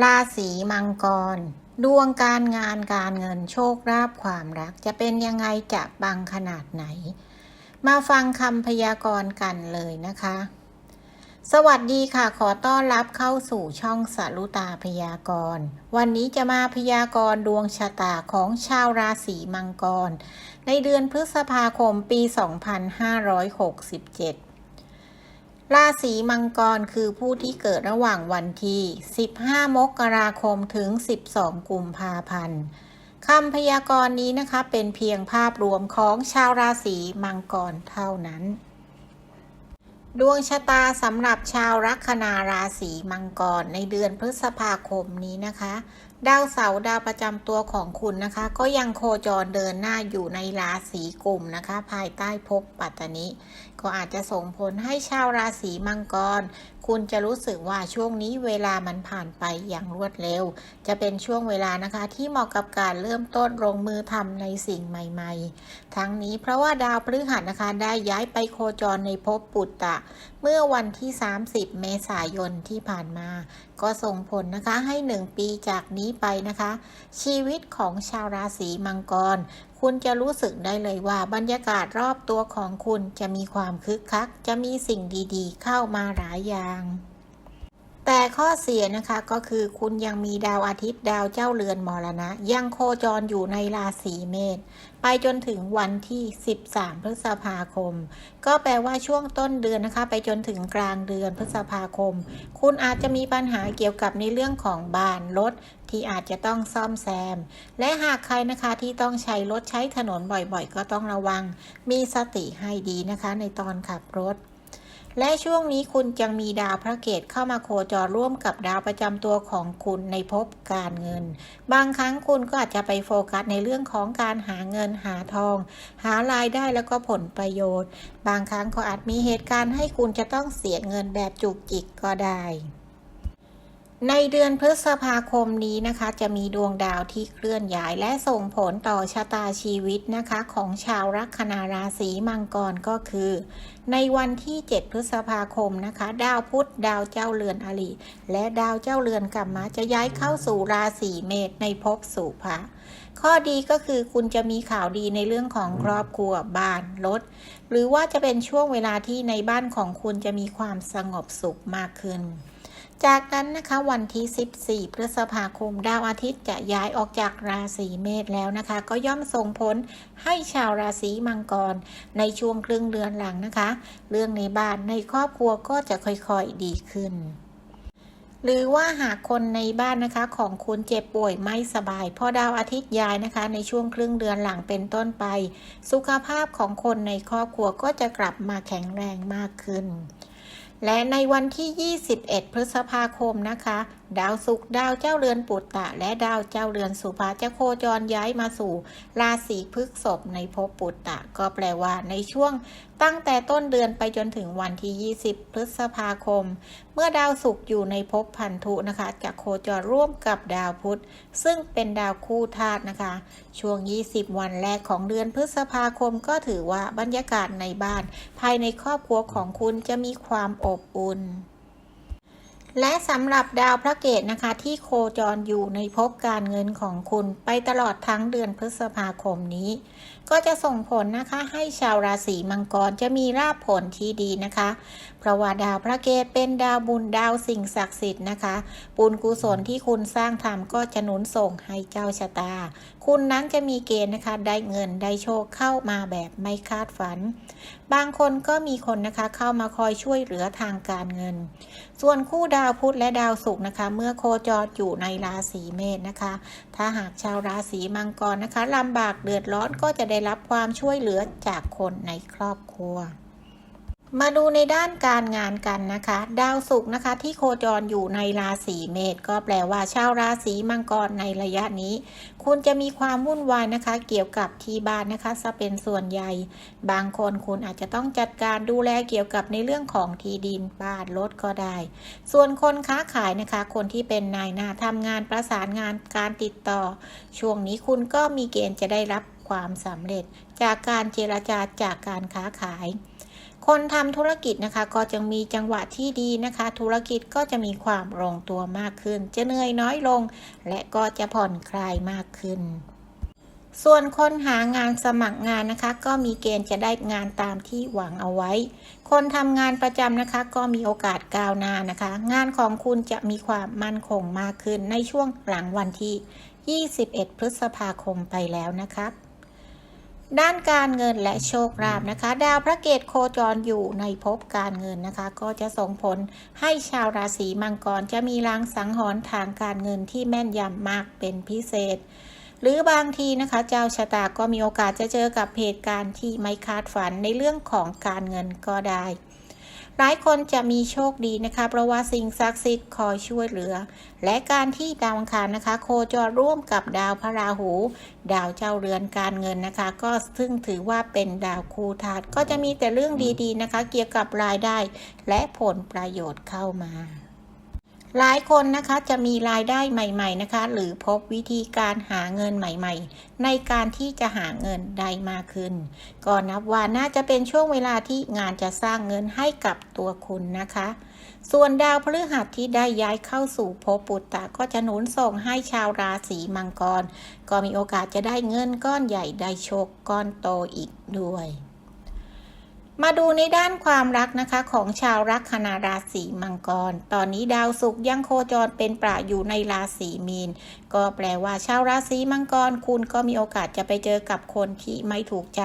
ราศีมังกร ดวงการงานการเงินโชคลาภความรัก จะเป็นยังไงจะบังขนาดไหน มาฟังคำพยากรณ์กันเลยนะคะ สวัสดีค่ะ ขอต้อนรับเข้าสู่ช่องสรุตาพยากรณ์ วันนี้จะมาพยากรณ์ดวงชะตาของชาวราศีมังกร ในเดือนพฤษภาคมปี 2567 ราศีมังกรคือผู้ที่เกิดระหว่างวันที่ 15 มกราคมถึง 12 กุมภาพันธ์คำพยากรณ์นี้นะคะ เป็นเพียงภาพรวมของชาวราศีมังกรเท่านั้น ดวงชะตาสำหรับชาวลัคนาราศีมังกรในเดือนพฤษภาคมนี้นะคะ ดาวเสาร์ดาวประจำตัวของคุณนะคะ ก็ยังโคจรเดินหน้าอยู่ในราศีกลุ่มนะคะ ภายใต้ภพปัตตนิ ก็อาจจะส่งผลให้ชาวราศีมังกรคุณจะรู้สึกว่าช่วงนี้เวลามันผ่านไปอย่างรวดเร็ว จะเป็นช่วงเวลานะคะที่เหมาะกับการเริ่มต้นลงมือทำในสิ่งใหม่ ๆ ทั้งนี้เพราะว่าดาวพฤหัสนะคะได้ย้ายไปโคจรในภพปุตตะ เมื่อวันที่ 30 เมษายนที่ผ่านมา ก็ส่งผลนะคะให้ 1 ปีจากนี้ไปนะคะ ชีวิตของชาวราศีมังกร คุณจะรู้สึกได้เลยว่าบรรยากาศรอบตัวของคุณจะมีความคึกคัก จะมีสิ่งดีๆ เข้ามาหลายอย่างแต่ข้อเสียนะคะก็คือคุณยังมีดาวอาทิตย์ดาวเจ้าเรือนมรณะ ยังโคจรอยู่ในราศีเมษไปจนถึงวันที่ 13 พฤษภาคม ก็แปลว่าช่วงต้นเดือนนะคะ ไปจนถึงกลางเดือนพฤษภาคม คุณอาจจะมีปัญหาเกี่ยวกับในเรื่องของบ้านรถที่อาจจะต้องซ่อมแซม และหากใครนะคะที่ต้องใช้รถใช้ถนนบ่อยๆ ก็ต้องระวัง มีสติให้ดีนะคะในตอนขับรถ และช่วงนี้คุณยังมีดาวพระเกตเข้ามาโคจรร่วมกับดาวประจำตัวของคุณในภพการเงิน บางครั้งคุณก็อาจจะไปโฟกัสในเรื่องของการหาเงินหาทอง หารายได้แล้วก็ผลประโยชน์ บางครั้งก็อาจมีเหตุการณ์ให้คุณจะต้องเสียเงินแบบจุกจิกก็ได้ ในเดือนพฤษภาคมนี้นะคะ จะมีดวงดาวที่เคลื่อนย้ายและส่งผลต่อชะตาชีวิตนะคะ ของชาวลัคนาราศีมังกรก็คือ ในวันที่ 7 พฤษภาคมนะคะ ดาวพุธดาวเจ้าเรือนอริและดาวเจ้าเรือนกัมมะจะย้ายเข้าสู่ราศีเมษในภพสุภะข้อดีก็คือคุณจะมีข่าวดีในเรื่องของครอบครัวบ้านรถหรือว่าจะเป็นช่วงเวลาที่ในบ้านของคุณจะมีความสงบสุขมากขึ้น จากนั้นนะคะวันที่ 14 พฤษภาคม ดาวอาทิตย์จะย้ายออกจากราศีเมษแล้วนะคะ ก็ย่อมส่งผลให้ชาวราศีมังกร ในช่วงครึ่งเดือนหลังนะคะ เรื่องในบ้านในครอบครัวก็จะค่อยๆดีขึ้นหรือว่าหากคนในบ้านนะคะของคุณเจ็บป่วยไม่สบายเพราะดาวอาทิตย์ย้ายนะคะ ในช่วงครึ่งเดือนหลังเป็นต้นไป สุขภาพของคนในครอบครัวก็จะกลับมาแข็งแรงมากขึ้น และในวันที่ 21 พฤษภาคมนะคะ ดาวศุกร์ดาวเจ้าเรือนปุตตะ และดาวเจ้าเรือนสุภาจะโคจรย้ายมาสู่ราศีพฤกษภในภพปุตตะ ก็แปลว่าในช่วงตั้งแต่ต้นเดือนไปจนถึงวันที่ 20 พฤษภาคม เมื่อดาวศุกร์อยู่ในภพพันธุนะคะจะโคจรร่วมกับดาวพุธ ซึ่งเป็นดาวคู่ธาตุนะคะ ช่วง 20 วันแรกของเดือนพฤษภาคมก็ถือว่าบรรยากาศในบ้าน ภายในครอบครัวของคุณจะมีความอบอุ่น และสำหรับดาวพระเกตนะคะ ที่โคจรอยู่ในภพการเงินของคุณไปตลอดทั้งเดือนพฤษภาคมนี้ ก็จะส่งผลนะคะให้ชาวราศีมังกรจะมีราบผลที่ดีนะคะ เพราะว่าดาวพระเกตเป็นดาวบุญดาวสิ่งศักดิ์สิทธิ์นะคะบุญกุศลที่คุณสร้างทำก็จะหนุนส่งให้เจ้าชะตาคุณนั้นจะมีเกณฑ์นะคะได้เงินได้โชคเข้ามาแบบไม่คาดฝัน บางคนก็มีคนนะคะเข้ามาคอยช่วยเหลือทางการเงิน ส่วนคู่ดาวพุธและดาวศุกร์นะคะ เมื่อโคจรอยู่ในราศีเมษนะคะ ถ้าหากชาวราศีมังกรนะคะลำบากเดือดร้อนก็จะได้รับความช่วยเหลือจากคนในครอบครัว มาดูในด้านการงานกันนะคะ ดาวศุกร์นะคะที่โคจรอยู่ในราศีเมษก็แปลว่าชาวราศีมังกรในระยะนี้ คุณจะมีความวุ่นวายนะคะ เกี่ยวกับที่บ้านนะคะจะเป็นส่วนใหญ่ บางคนคุณอาจจะต้องจัดการดูแลเกี่ยวกับในเรื่องของที่ดินบ้านรถก็ได้ ส่วนคนค้าขายนะคะ คนที่เป็นนายหน้าทำงานประสานงานการติดต่อ ช่วงนี้คุณก็มีเกณฑ์จะได้รับความสำเร็จ จากการเจรจาจากการค้าขาย คนทำธุรกิจนะคะก็จะมีจังหวะที่ดีนะคะ ธุรกิจก็จะมีความลงตัวมากขึ้น จะเหนื่อยน้อยลง และก็จะผ่อนคลายมากขึ้น ส่วนคนหางานสมัครงานนะคะ ก็มีเกณฑ์จะได้งานตามที่หวังเอาไว้ คนทำงานประจำนะคะ ก็มีโอกาสก้าวหน้านะคะ งานของคุณจะมีความมั่นคงมากขึ้นในช่วงหลังวันที่ 21 พฤษภาคมไปแล้วนะครับ ด้านการเงินและโชคลาภนะคะ ดาวพระเกตโคจรอยู่ในภพการเงินนะคะ ก็จะส่งผลให้ชาวราศีมังกรจะมีลางสังหรณ์ทางการเงินที่แม่นยำมากเป็นพิเศษ หรือบางทีนะคะ เจ้าชะตาก็มีโอกาสจะเจอกับเหตุการณ์ที่ไม่คาดฝันในเรื่องของการเงินก็ได้ หลายคนจะมีโชคดีนะคะ เพราะว่าสิ่งศักดิ์สิทธิ์คอยช่วยเหลือ และการที่ดาวอังคารนะคะ โคจรร่วมกับดาวพระราหู ดาวเจ้าเรือนการเงินนะคะ ก็ซึ่งถือว่าเป็นดาวคูธาตุก็จะมีแต่เรื่องดีๆนะคะ เกี่ยวกับรายได้ และผลประโยชน์เข้ามา หลายคนนะคะจะมีรายได้ใหม่ ๆนะคะ หรือพบวิธีการหาเงินใหม่ ๆ ในการที่จะหาเงินได้มากขึ้น ก็นับว่าน่าจะเป็นช่วงเวลาที่งานจะสร้างเงินให้กับตัวคุณนะคะ ส่วนดาวพฤหัสที่ได้ย้ายเข้าสู่ภพปุตตะก็จะหนุนส่งให้ชาวราศีมังกร ก็มีโอกาสจะได้เงินก้อนใหญ่ได้โชคก้อนโตอีกด้วย มาดูในด้านความรักนะคะของชาวลัคนาราศีมังกร ตอนนี้ดาวศุกร์ยังโคจรเป็นประอยู่ในราศีมีน ก็แปลว่าชาวราศีมังกร คุณก็มีโอกาสจะไปเจอกับคนที่ไม่ถูกใจ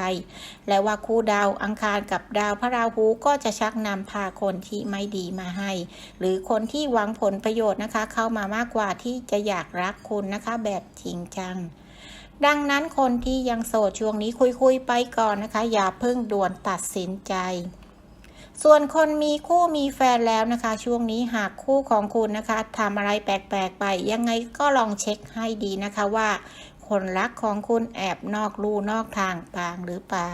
และว่าคู่ดาวอังคารกับดาวพระราหูก็จะชักนำพาคนที่ไม่ดีมาให้ หรือคนที่หวังผลประโยชน์นะคะ เข้ามามากกว่าที่จะอยากรักคุณนะคะ แบบจริงจัง ดังนั้นคนที่ยังโสดช่วงนี้คุยๆไปก่อนนะคะ อย่าเพิ่งด่วนตัดสินใจ ส่วนคนมีคู่มีแฟนแล้วนะคะ ช่วงนี้หากคู่ของคุณนะคะทำอะไรแปลกๆไป ยังไงก็ลองเช็คให้ดีนะคะว่าคนรักของคุณแอบนอกลู่นอกทางปางหรือเปล่า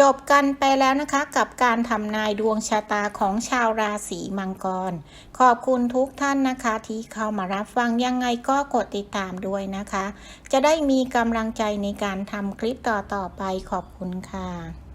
จบกันไปแล้วนะคะกับการทำนายดวงชะตาของชาวราศีมังกร ขอบคุณทุกท่านนะคะที่เข้ามารับฟังยังไงก็กดติดตามด้วยนะคะ จะได้มีกำลังใจในการทำคลิปต่อๆไปขอบคุณค่ะ